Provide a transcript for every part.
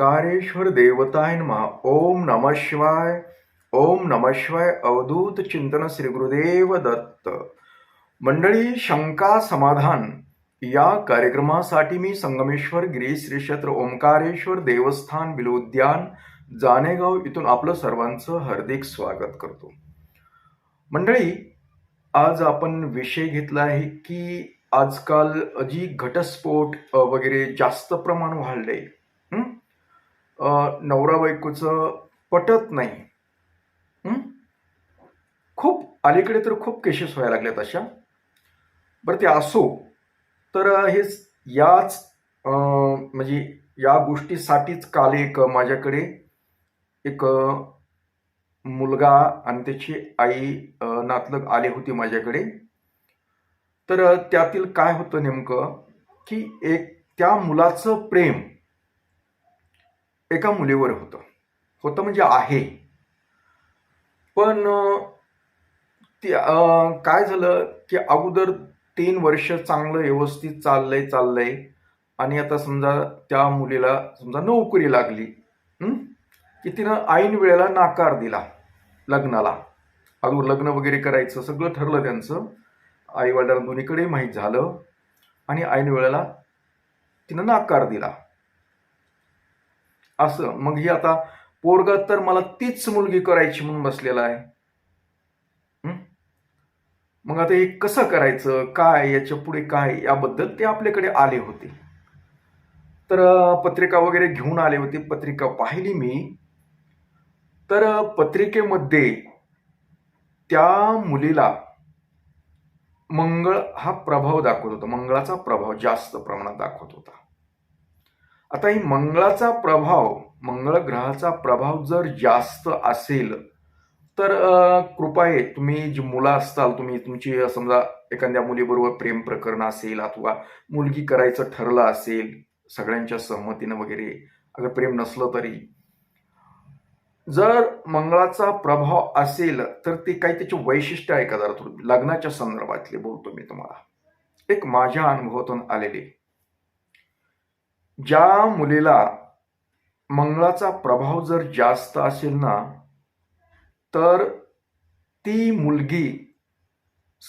ओंकारेश्वर देवताय नमः. ओम नम शिवाय. ओम नम शिवाय. अवधूत चिंतन श्री गुरुदेव दत्त. मंडळी शंका समाधान. या कार्यक्रमासाठी मी संगमेश्वर गिरी श्री क्षेत्र ओंकारेश्वर देवस्थान बिलोद्यान जानेगाव इथून आपलं सर्वांचं हार्दिक स्वागत करतो. मंडळी आज आपण विषय घेतला आहे की आजकाल जी घटस्फोट वगैरे जास्त प्रमाण वाढलंय नवरा बायकोचं पटत नाही. खूप अलीकडे तर खूप केसेस व्हायला लागल्यात अशा. बरं ते असो तर हे याच म्हणजे या गोष्टीसाठीच काल एक माझ्याकडे एक मुलगा आणि त्याची आई नातलग आले होते माझ्याकडे. तर त्यातील काय होतं नेमकं की एक त्या मुलाचं प्रेम एका मुलीवर होतं. होतं म्हणजे आहे. पण ते काय झालं की अगोदर तीन वर्ष चांगलं व्यवस्थित चाललंय चाललंय. आणि आता समजा त्या मुलीला समजा नोकरी लागली की तिनं ऐन वेळेला नाकार दिला लग्नाला. अगोदर लग्न वगैरे करायचं सगळं ठरलं त्यांचं. आई दोन्हीकडे माहीत झालं. आणि ऐन वेळेला तिनं नाकार दिला. असं. मग ही आता पोरगा तर मला तीच मुलगी करायची म्हणून बसलेला आहे. मग आता हे कसं करायचं? काय? याच्यापुढे काय? याबद्दल ते आपल्याकडे आले होते. तर पत्रिका वगैरे घेऊन आले होते. पत्रिका पाहिली मी. तर पत्रिकेमध्ये त्या मुलीला मंगळ हा प्रभाव दाखवत होता. मंगळाचा प्रभाव जास्त प्रमाणात दाखवत होता. आता ही मंगळाचा प्रभाव मंगळ ग्रहाचा प्रभाव जर जास्त असेल तर अ, कृपा आहे तुम्ही जी मुलं असताल तुम्ही तुमची समजा एखाद्या मुलीबरोबर प्रेम प्रकरण असेल अथवा मुलगी करायचं ठरलं असेल सगळ्यांच्या सहमतीनं वगैरे अगर प्रेम नसलं तरी. जर मंगळाचा प्रभाव असेल तर ते काही त्याचे वैशिष्ट्य आहे का जरा लग्नाच्या संदर्भातले बोलतो मी तुम्हाला. एक माझ्या अनुभवातून आलेले. ज्या मुलीला मंगळाचा प्रभाव जर जास्त असेल ना तर ती मुलगी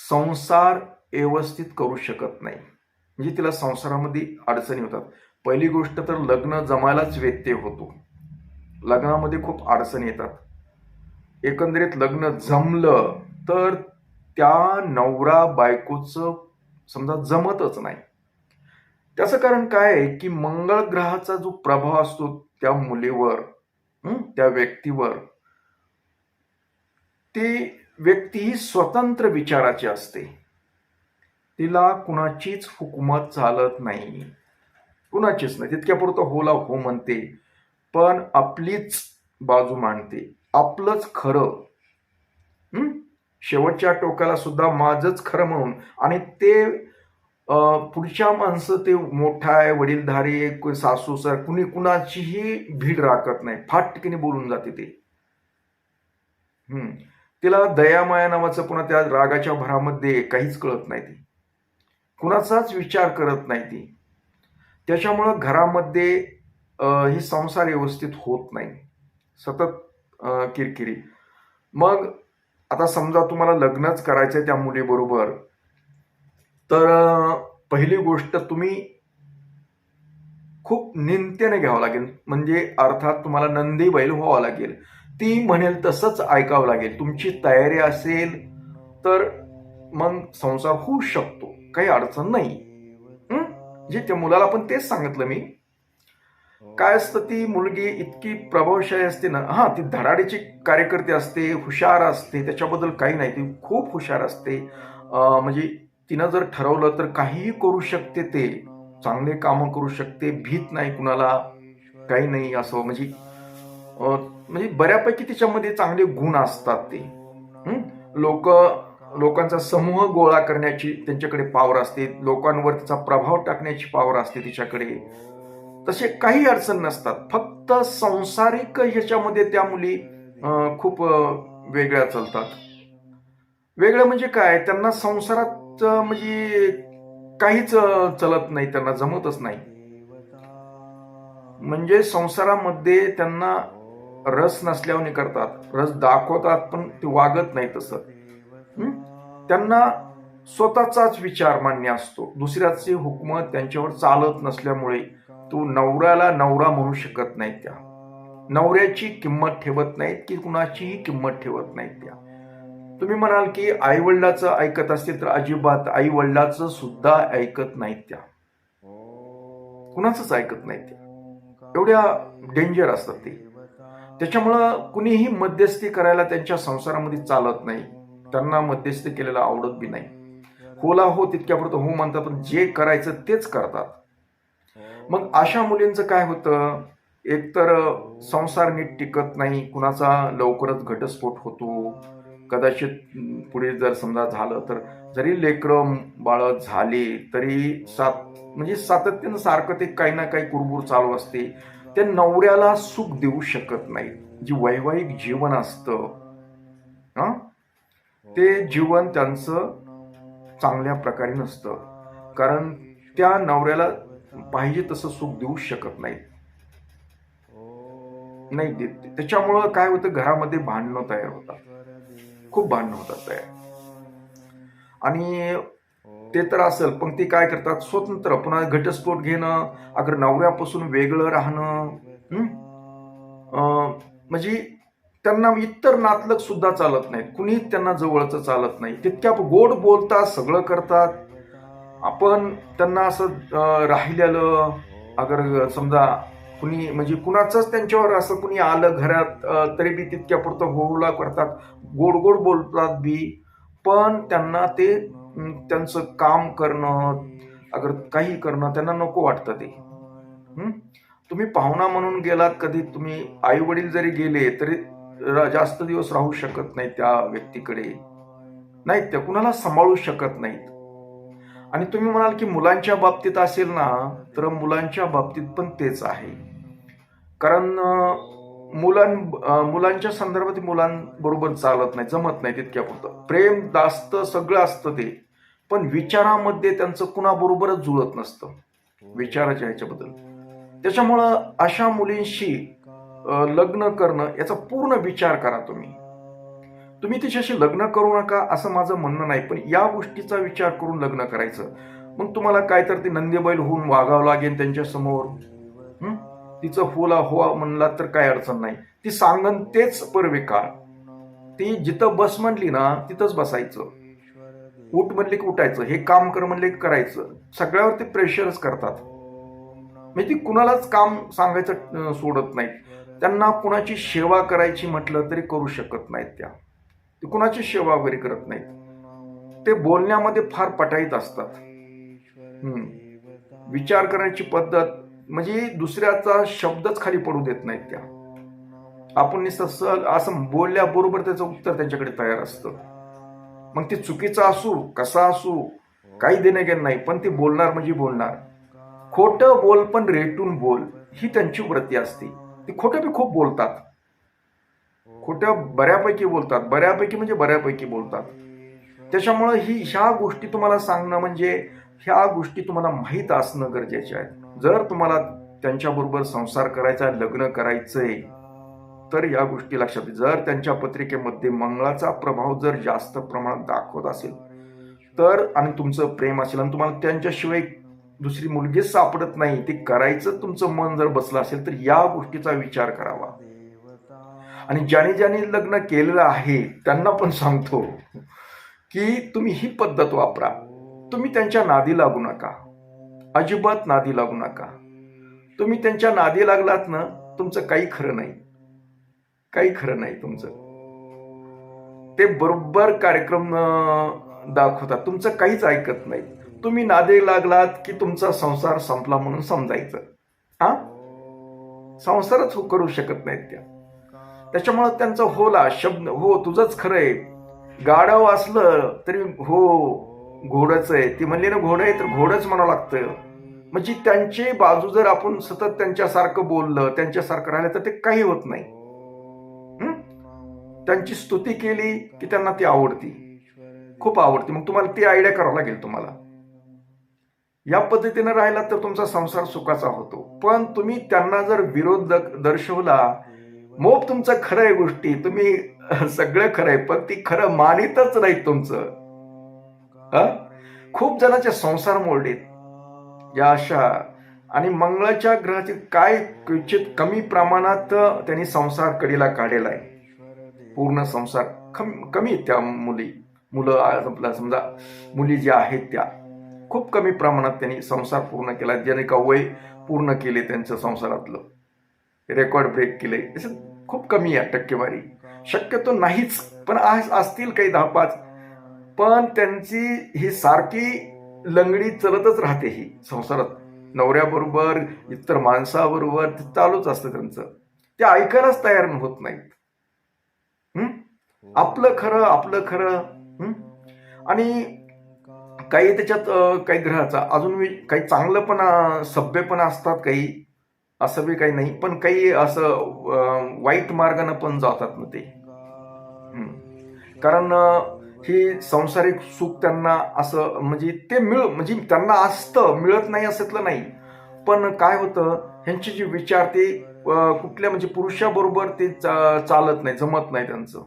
संसार व्यवस्थित करू शकत नाही. म्हणजे तिला संसारामध्ये अडचणी होतात. पहिली गोष्ट तर लग्न जमायलाच व्यत्यय होतो. लग्नामध्ये खूप अडचणी येतात. एकंदरीत लग्न जमलं तर त्या नवरा बायकोचं समजा जमतच नाही. त्याचं कारण काय आहे की मंगळ ग्रहाचा जो प्रभाव असतो त्या मुलीवर त्या व्यक्तीवर ती व्यक्ती ही स्वतंत्र विचाराची असते. तिला कुणाचीच हुकूमत चालत नाही. कुणाचीच नाही. तितक्यापुरतं होला हो म्हणते पण आपलीच बाजू मांडते. आपलंच खरं. शेवटच्या टोकाला सुद्धा माझंच खरं म्हणून. आणि ते पुढच्या माणसं ते मोठा आहे वडीलधारी सासू सर कुणी कुणाचीही भीड राखत नाही. फाटकीने बोलून जाते ते. हम्म. तिला दयामाया नावाचं पुन्हा त्या रागाच्या भरामध्ये काहीच कळत नाही ती. कुणाचाच विचार करत नाही ती. त्याच्यामुळं घरामध्ये हे ही संसार व्यवस्थित होत नाही. सतत किरकिरी. मग आता समजा तुम्हाला लग्नच करायचं आहे त्या मुलीबरोबर तर पहिली गोष्ट तुम्ही खूप निंत्याने घ्यावं लागेल. म्हणजे अर्थात तुम्हाला नंदी बैल व्हावं लागेल. ती म्हणेल तसंच ऐकावं लागेल. तुमची तयारी असेल तर मग संसार होऊ शकतो. काही अडचण नाही. जे त्या मुलाला पण तेच सांगितलं मी. काय असतं ती मुलगी इतकी प्रभावशाली असते ना. हा ती धडाडीची कार्यकर्ते असते हुशार असते. त्याच्याबद्दल काही नाही. ती खूप हुशार असते. म्हणजे तिनं जर ठरवलं तर काहीही करू शकते ते. चांगले कामं करू शकते भीत नाही कुणाला. काही नाही असं म्हणजे म्हणजे बऱ्यापैकी तिच्यामध्ये चांगले गुण असतात ते. लोक लोकांचा समूह गोळा करण्याची त्यांच्याकडे पावर असते. लोकांवर तिचा प्रभाव टाकण्याची पावर असते तिच्याकडे. तसे काही अडचण नसतात. फक्त संसारिक ह्याच्यामध्ये त्या मुली खूप वेगळ्या चालतात. वेगळं म्हणजे काय? त्यांना संसारात अं, म्हणजे काहीच चलत नाही त्यांना जमतच नाही. म्हणजे संसारामध्ये त्यांना रस नसल्याने करतात. रस दाखवतात पण ते वागत नाही तसं. त्यांना स्वतःचाच विचार मान्य असतो. दुसऱ्याचे हुकम त्यांच्यावर चालत नसल्यामुळे तो नवऱ्याला नवरा म्हणू शकत नाही त्या. नवऱ्याची किंमत ठेवत नाहीत की कुणाचीही किंमत ठेवत नाहीत त्या. तुम्ही म्हणाल की आई वडिलाचं ऐकत असतील तर अजिबात आई वडिलाचं सुद्धा ऐकत नाहीत त्या. कुणाचंच ऐकत नाहीत त्या. एवढ्या डेंजर असतात ते. त्याच्यामुळं कुणीही मध्यस्थी करायला त्यांच्या संसारामध्ये चालत नाही. त्यांना मध्यस्थी केलेलं आवडत बी नाही. होला हो तितक्यापुरतं हो म्हणतात पण जे करायचं तेच करतात. मग अशा मुलींचं काय होतं? एकतर संसार नीट टिकत नाही कुणाचा लवकरच घटस्फोट होतो. कदाचित पुढे जर समजा झालं तर जरी लेकरं बाळ झाली तरी सात म्हणजे सातत्यानं सारखं ते काही ना काही कुरबुर चालू असते. त्या नवऱ्याला सुख देऊ शकत नाही. जे वैवाहिक जीवन असतं ते जीवन त्यांचं चांगल्या प्रकारे नसतं. कारण त्या नवऱ्याला पाहिजे तसं सुख देऊ शकत नाही. नाही देत. त्याच्यामुळं काय होतं? घरामध्ये भांडणं तयार होतात. खूप भांडणं होतात तयार आणि ते तर असेल पण ते काय करतात? स्वतंत्र पुन्हा घटस्फोट घेणं अगर नवऱ्यापासून वेगळं राहणं म्हणजे त्यांना इतर नातलग सुद्धा चालत नाहीत. कुणी त्यांना जवळचं चालत नाही. तितक्या गोड बोलतात सगळं करतात. आपण त्यांना असं राहिलेलं अगर समजा कुणी म्हणजे कुणाचंच त्यांच्यावर असं कुणी आलं घरात तरी बी तितक्या पुरतं होऊला करतात गोड गोड बोलतात बी. पण त्यांना ते त्यांचं काम करणं अगर काही करणं त्यांना नको वाटतं ते. तुम्ही पाहुणा म्हणून गेलात कधी तुम्ही आई वडील जरी गेले तरी जास्त दिवस राहू शकत नाही त्या व्यक्तीकडे. नाहीत त्या कुणाला सांभाळू शकत नाहीत. आणि तुम्ही म्हणाल की मुलांच्या बाबतीत असेल ना तर मुलांच्या बाबतीत पण तेच आहे. कारण मुलां मुलांच्या संदर्भात मुलांबरोबर चालत नाही जमत नाही तितक्या पुरतं. प्रेम दास्त सगळं असतं ते पण विचारामध्ये त्यांचं कुणाबरोबरच जुळत नसतं विचाराच्या ह्याच्याबद्दल. त्याच्यामुळं अशा मुलींशी लग्न करणं याचा पूर्ण विचार करा तुम्ही. तुम्ही तिच्याशी लग्न करू नका असं माझं म्हणणं नाही पण या गोष्टीचा विचार करून लग्न करायचं. मग तुम्हाला काय तर ते नंदीबैल होऊन वागावं लागेल त्यांच्यासमोर. तिचं फुल हो म्हणला तर काय अडचण नाही. ती सांगन तेच परविकार. ती जिथं बस म्हणली ना तिथंच बसायचं. उठ म्हणले की उठायचं. हे काम कर म्हणले की करायचं. सगळ्यावर ते प्रेशरच करतात. म्हणजे ती कुणालाच काम सांगायचं सोडत नाहीत त्यांना कुणाची सेवा करायची म्हटलं तरी करू शकत नाहीत त्या. ते कुणाची सेवा वगैरे करत नाहीत. ते बोलण्यामध्ये फार पटाईत असतात. विचार करण्याची पद्धत म्हणजे दुसऱ्याचा शब्दच खाली पडू देत नाहीत त्या. आपण निस सहज असं बोलल्याबरोबर त्याचं उत्तर त्यांच्याकडे तयार असतं. मग ते चुकीचं असू कसा असू काही देणे घेणं नाही पण ते बोलणार म्हणजे बोलणार. खोटं बोल पण रेटून बोल ही त्यांची वृत्ती असते. ती खोटं बी खूप बोलतात. खोटं बऱ्यापैकी बोलतात. बऱ्यापैकी म्हणजे बऱ्यापैकी बोलतात. त्याच्यामुळं ही ह्या गोष्टी तुम्हाला सांगणं म्हणजे ह्या गोष्टी तुम्हाला माहीत असणं गरजेचे आहे. जर तुम्हाला त्यांच्याबरोबर संसार करायचा लग्न करायचंय तर या गोष्टी लक्षात जर त्यांच्या पत्रिकेमध्ये मंगळाचा प्रभाव जर जास्त प्रमाणात दाखवत असेल तर आणि तुमचं प्रेम असेल आणि तुम्हाला त्यांच्याशिवाय दुसरी मुलगीच सापडत नाही ते करायचं तुमचं मन जर बसलं असेल तर या गोष्टीचा विचार करावा. आणि ज्याने ज्याने लग्न केलेलं आहे त्यांना पण सांगतो की तुम्ही ही पद्धत वापरा. तुम्ही त्यांच्या नादी लागू नका. अजिबात नादी लागू नका. तुम्ही त्यांच्या नादी लागलात ना तुमचं काही खरं नाही. काही खरं नाही तुमचं. ते बरोबर कार्यक्रम दाखवतात. तुमचं काहीच ऐकत नाही. तुम्ही नादे लागलात की तुमचा संसार संपला म्हणून समजायचं. हा? संसारच हो- करू शकत नाहीत त्या. त्याच्यामुळं त्यांचा होला शब्द हो तुझंच खरं आहे. गाढव असलं तरी हो घोडच आहे. ती म्हणली ना घोडं आहे तर घोडच म्हणावं लागतं. म्हणजे त्यांची बाजू जर आपण सतत त्यांच्यासारखं बोललं त्यांच्यासारखं राहिलं तर ते काही होत नाही. त्यांची स्तुती केली की त्यांना ती आवडती. खूप आवडते. मग तुम्हाला ती आयडिया करावं लागेल तुम्हाला. या पद्धतीनं राहिला तर तुमचा संसार सुखाचा होतो. पण तुम्ही त्यांना जर विरोध दर्शवला मोप तुमचं खरं आहे गोष्टी. तुम्ही सगळं खरं आहे पण ती खरं मानितच नाही तुमचं. अ खूप जणांचे संसार मोडलेत या अशा आणि मंगळाच्या ग्रहाचे काय क्वचित कमी प्रमाणात त्यांनी संसार कडीला काढलेला आहे. पूर्ण संसार कम कमी त्या मुली मुलं समजा मुली ज्या आहेत त्या खूप कमी प्रमाणात त्यांनी संसार पूर्ण केला. ज्याने का वय पूर्ण केले त्यांचं संसारातलं. रेकॉर्ड ब्रेक केले. असं खूप कमी आहे टक्केवारी. शक्यतो नाहीच पण आज असतील काही दहा पाच पण त्यांची ही सारखी लंगडी चलतच राहते ही संसारात. नवऱ्याबरोबर इतर माणसाबरोबर ते चालूच असतं त्यांचं. ते ऐकायलाच तयार होत नाहीत. आपलं खरं आपलं खरं आणि काही त्याच्यात काही ग्रहाचा अजून मी काही चांगलं पण सभ्यपणा असतात काही असं बी काही नाही पण काही असं वाईट मार्गानं पण जातात ना ते. कारण हे सांसारिक सुख त्यांना असं म्हणजे ते मिळ म्हणजे त्यांना असतं मिळत नाही असतलं नाही. पण काय होतं ह्यांचे जे विचार ते कुठल्या म्हणजे पुरुषाबरोबर ते चा- चालत नाही जमत नाही त्यांचं.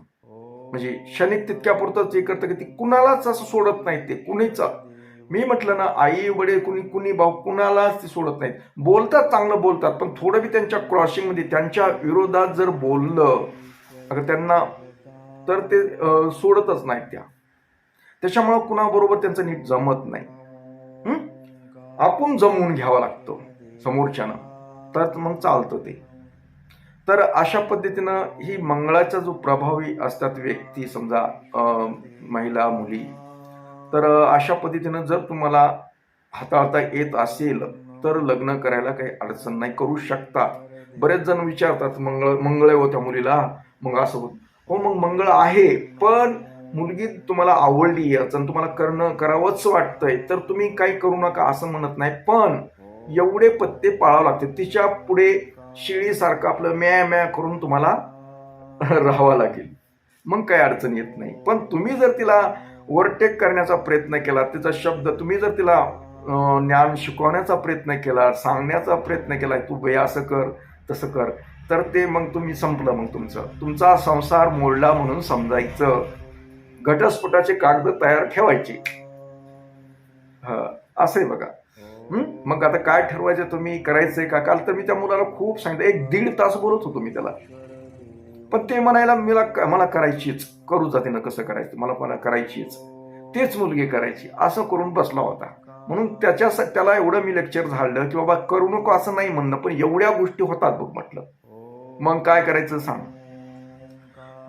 म्हणजे क्षणिक तितक्यापुरतं हे करतं की ते कुणालाच असं सोडत नाही ते कुणीच. मी म्हटलं ना आई वडील कुणी कुणी भाऊ कुणालाच ते सोडत नाहीत. बोलतात चांगलं बोलतात पण थोडं बी त्यांच्या क्रॉसिंगमध्ये त्यांच्या विरोधात जर बोललं अगर त्यांना तर ते सोडतच नाहीत त्या. त्याच्यामुळं कुणाबरोबर त्यांचं नीट जमत नाही. आपण जमवून घ्यावं लागतं समोरच्यानं. तर मग चालतं ते. तर अशा पद्धतीनं ही मंगळाचा जो प्रभावी असतात व्यक्ती समजा महिला मुली तर अशा पद्धतीनं जर तुम्हाला हाताळता येत असेल तर लग्न करायला काही अडचण नाही. करू शकता. बरेच जण विचारतात मंगळ मंगळ आहे हो त्या मुलीला? मग असं होत हो मग मंगळ आहे पण मुलगी तुम्हाला आवडली अडचण तुम्हाला करणं करावंच वाटतंय तर तुम्ही काही करू नका असं म्हणत नाही. पण एवढे पत्ते पाळावं लागते तिच्या पुढे शिळीसारखं आपलं म्या म्या करून तुम्हाला राहावं लागेल. मग काही अडचण येत नाही. पण तुम्ही जर तिला ओव्हरटेक करण्याचा प्रयत्न केला तिचा शब्द तुम्ही जर तिला ज्ञान शिकवण्याचा प्रयत्न केला सांगण्याचा प्रयत्न केला तू बे असं कर तसं कर तर ते मग तुम्ही संपलं मग तुमचं. तुमचा संसार मोडला म्हणून समजायचं. घटस्फोटाचे कागद तयार ठेवायचे. हा असं आहे बघा. मग आता काय ठरवायचं तुम्ही? करायचंय का? काल तर मी त्या मुलाला खूप सांगितलं. एक दीड तास बोलत होतो मी त्याला. पण ते म्हणायला मला मला करायचीच. करू जाते ना कसं करायचं? मला मला करायचीच. तेच मुलगी करायची. असं करून बसला होता. म्हणून त्याच्या त्याला एवढं मी लेक्चर झाडलं की बाबा करू नको असं नाही म्हणणं पण एवढ्या गोष्टी होतात बघ म्हटलं. मग काय करायचं सांग.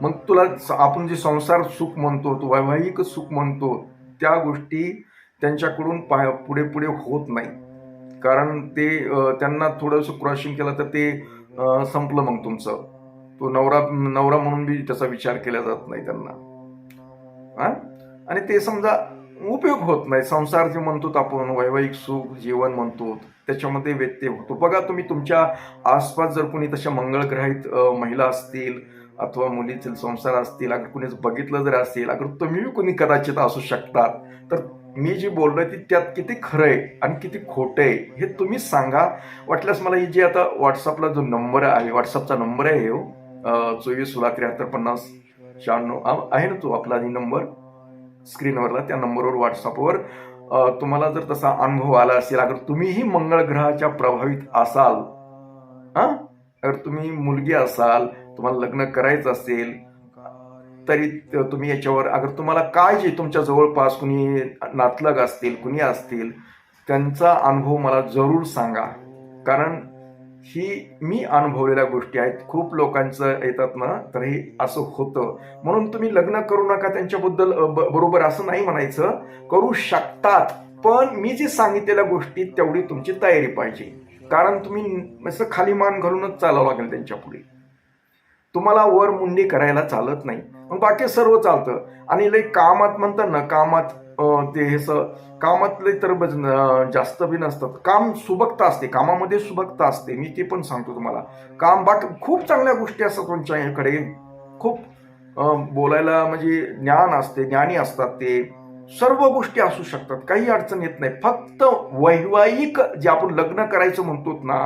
मग तुला स- आपण जे संसार सुख म्हणतो तो वैवाहिक सुख म्हणतो त्या गोष्टी त्यांच्याकडून पाय पुढे पुढे होत नाही. कारण ते त्यांना थोडंसं क्रॉसिंग केलं तर ते संपलं मग तुमचं. तो नवरा नवरा म्हणून बी त्याचा विचार केला जात नाही त्यांना. आणि ते समजा उपयोग होत नाही. संसार जे म्हणतो आपण वैवाहिक सुख जीवन म्हणतो त्याच्यामध्ये व्यत्यय होतो. बघा तुम्ही तुमच्या आसपास जर कोणी तशा मंगळग्रहित महिला असतील अथवा मुलीचे संसार असतील अगर कुणीच बघितलं जर असेल अगर तुम्ही कोणी कदाचित असू शकतात तर मी जी बोललोय ती त्यात किती खरं आहे आणि किती खोटं आहे हे तुम्ही सांगा. वाटल्यास मला ही जी आता व्हॉट्सअपला जो नंबर आहे व्हॉट्सअपचा नंबर आहे हो चोवीस सोळा त्र्याहत्तर पन्नास शहाण्णव आहे ना तो आपला ही नंबर? स्क्रीनवरला त्या नंबरवर व्हॉट्सअपवर तुम्हाला जर तसा अनुभव आला असेल अगर तुम्हीही मंगळ ग्रहाच्या प्रभावित असाल हां? अगर तुम्ही मुलगी असाल तुम्हाला लग्न करायचं असेल तरी तुम्ही याच्यावर अगर तुम्हाला काय जे तुमच्या जवळपास कुणी नातलग असतील कुणी असतील त्यांचा अनुभव मला जरूर सांगा. कारण ही मी अनुभवलेल्या गोष्टी आहेत. खूप लोकांचं येतात ना तर हे असं होतं. म्हणून तुम्ही लग्न करू नका त्यांच्याबद्दल ब- बरोबर असं नाही म्हणायचं. करू शकतात पण मी जे सांगितलेल्या गोष्टी तेवढी तुमची तयारी पाहिजे. कारण तुम्ही असं खाली मान घालूनच चालावं लागेल त्यांच्या पुढे. तुम्हाला वर मुंडी करायला चालत नाही. मग बाकी सर्व चालतं. आणि लई कामात म्हणतात ना कामात ते हे कामातले तर जास्त बी नसतात. काम सुबकता असते. कामामध्ये सुबकता असते. मी ते पण सांगतो तुम्हाला. काम बाकी खूप चांगल्या गोष्टी असतात तुमच्याकडे खूप बोलायला म्हणजे ज्ञान असते ज्ञानी असतात ते. सर्व गोष्टी असू शकतात. काही अडचण येत नाही. फक्त वैवाहिक जे आपण लग्न करायचं म्हणतो ना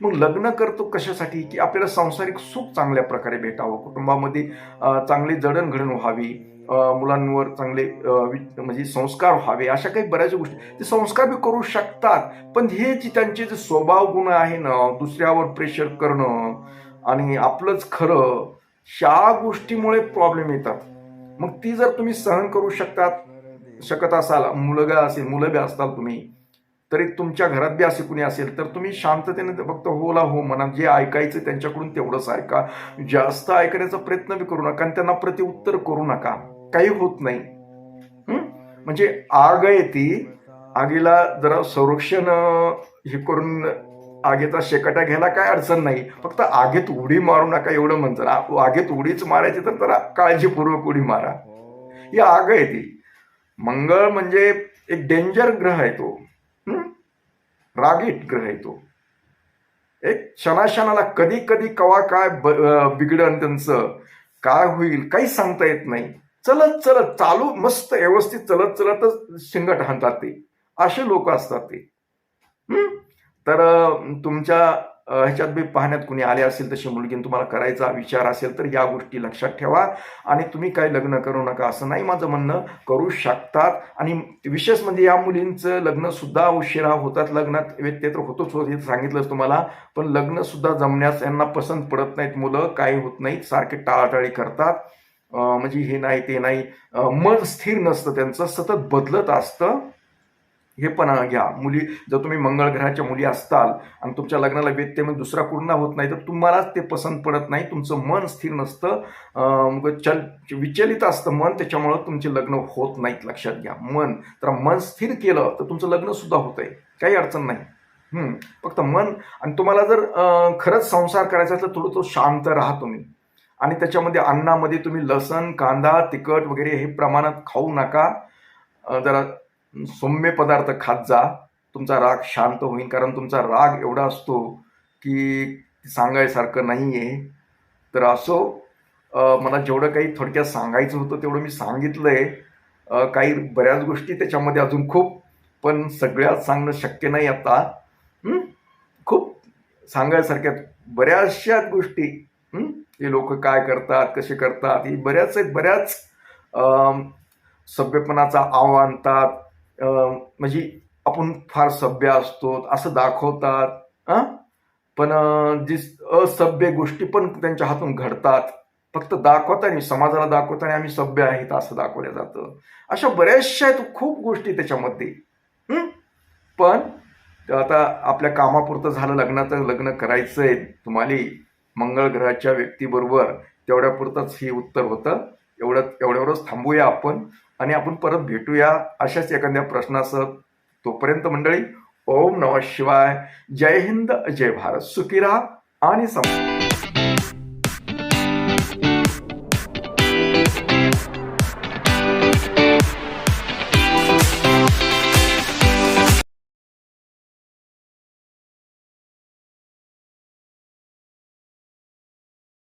मग लग्न करतो कशासाठी? की आपल्याला सांसारिक सुख चांगल्या प्रकारे भेटावं. कुटुंबामध्ये चांगली जडणघडण व्हावी. मुलांवर चांगले म्हणजे संस्कार व्हावे अशा काही बऱ्याच गोष्टी. ते संस्कार बी करू शकतात पण हे जे त्यांचे जे स्वभाव गुण आहे ना दुसऱ्यावर प्रेशर करणं आणि आपलंच खरं शा गोष्टीमुळे प्रॉब्लेम येतात. मग ती जर तुम्ही सहन करू शकतात शकत असाल मुलगा असेल मुलं बी असताल तुम्ही तरी तुमच्या घरात बी असे कुणी असेल तर तुम्ही शांततेने फक्त होला हो म्हणा जे ऐकायचं त्यांच्याकडून तेवढंच ऐका जास्त ऐकण्याचा प्रयत्न बी करू नका आणि त्यांना प्रतिउत्तर करू नका. काही होत नाही. म्हणजे आग आहे ती. आगीला जरा संरक्षण हे करून आगीचा शेकाटा घ्यायला काय अडचण नाही. फक्त आगीत उडी मारू नका एवढं म्हणतात. आगीत उडीच मारायची तर जरा काळजीपूर्वक उडी मारा. ही आग आहे ती. मंगळ म्हणजे एक डेंजर ग्रह आहे तो. रागीट ग्रह आहे तो. एक क्षणाक्षणाला कधी कधी कवा काय बिघडन त्यांचं. काय होईल काही सांगता येत नाही. चलत चलत चालू मस्त व्यवस्थित चलत चलतच शिंगट हाणतात ते. असे लोक असतात ते. तर तुमच्या ह्याच्यात बी पाहण्यात कुणी आले असेल तशी मुलगी तुम्हाला करायचा विचार असेल तर या गोष्टी लक्षात ठेवा. आणि तुम्ही काय लग्न करू नका असं नाही माझं म्हणणं. करू शकतात. आणि विशेष म्हणजे या मुलींचं लग्न सुद्धा उशिरा होतात. लग्नात व्यत्यय तर होतोच होत हे सांगितलंच तुम्हाला. पण लग्न सुद्धा जमण्यास यांना पसंत पडत नाहीत मुलं. काही होत नाहीत. सारखे टाळाटाळी करतात. म्हणजे हे नाही ते नाही. मन स्थिर नसतं त्यांचं सतत बदलत असतं. हे पण घ्या. मुली जर तुम्ही मंगळ ग्रहाच्या मुली असताल आणि तुमच्या लग्नाला व्यत्यय म्हणजे दुसरा पूर्ण होत नाही तर तुम्हालाच ते पसंत पडत नाही. तुमचं मन स्थिर नसतं. मग चल विचलित असतं मन त्याच्यामुळं तुमचे लग्न होत नाहीत. लक्षात घ्या. मन तर मन स्थिर केलं तर तुमचं लग्नसुद्धा होतं आहे काही अडचण नाही. फक्त मन. आणि तुम्हाला जर खरंच संसार करायचा असेल तर थोडं तो शांत राहा तुम्ही. आणि त्याच्यामध्ये अन्नामध्ये तुम्ही लसण कांदा तिखट वगैरे हे प्रमाणात खाऊ नका. जरा सौम्य पदार्थ खात जा. तुमचा राग शांत होईल कारण तुमचा राग एवढा असतो की सांगायसारखं नाही आहे तर असो मला जेवढं काही थोडक्यात सांगायचं होतं तेवढं मी सांगितलं आहे काही बऱ्याच गोष्टी त्याच्यामध्ये अजून खूप पण सगळ्यात सांगणं शक्य नाही आता. खूप सांगायसारख्या बऱ्याचशा गोष्टी हे? लोक काय करतात कसे करतात ही बऱ्याच बऱ्याच सभ्यपणाचा आव आणतात. म्हणजे आपण फार सभ्य असतो असं दाखवतात. पण जी असभ्य गोष्टी पण त्यांच्या हातून घडतात. फक्त दाखवताना समाजाला दाखवताना आम्ही सभ्य आहेत असं दाखवलं जातं. अशा बऱ्याचशा आहेत खूप गोष्टी त्याच्यामध्ये. पण आता आपल्या कामापुरतं झालं लग्नाचं लग्न करायचं आहे तुम्हाला. मंगळ ग्रहाच्या व्यक्तीबरोबर तेवढ्यापुरतंच हे उत्तर होतं. एवढं एवढ्यावरच थांबूया आपण आणि आपण परत भेटूया अशाच एखाद्या प्रश्नासह. तोपर्यंत मंडळी ओम नमः शिवाय. जय हिंद जय भारत. सुखी राहा आणि सम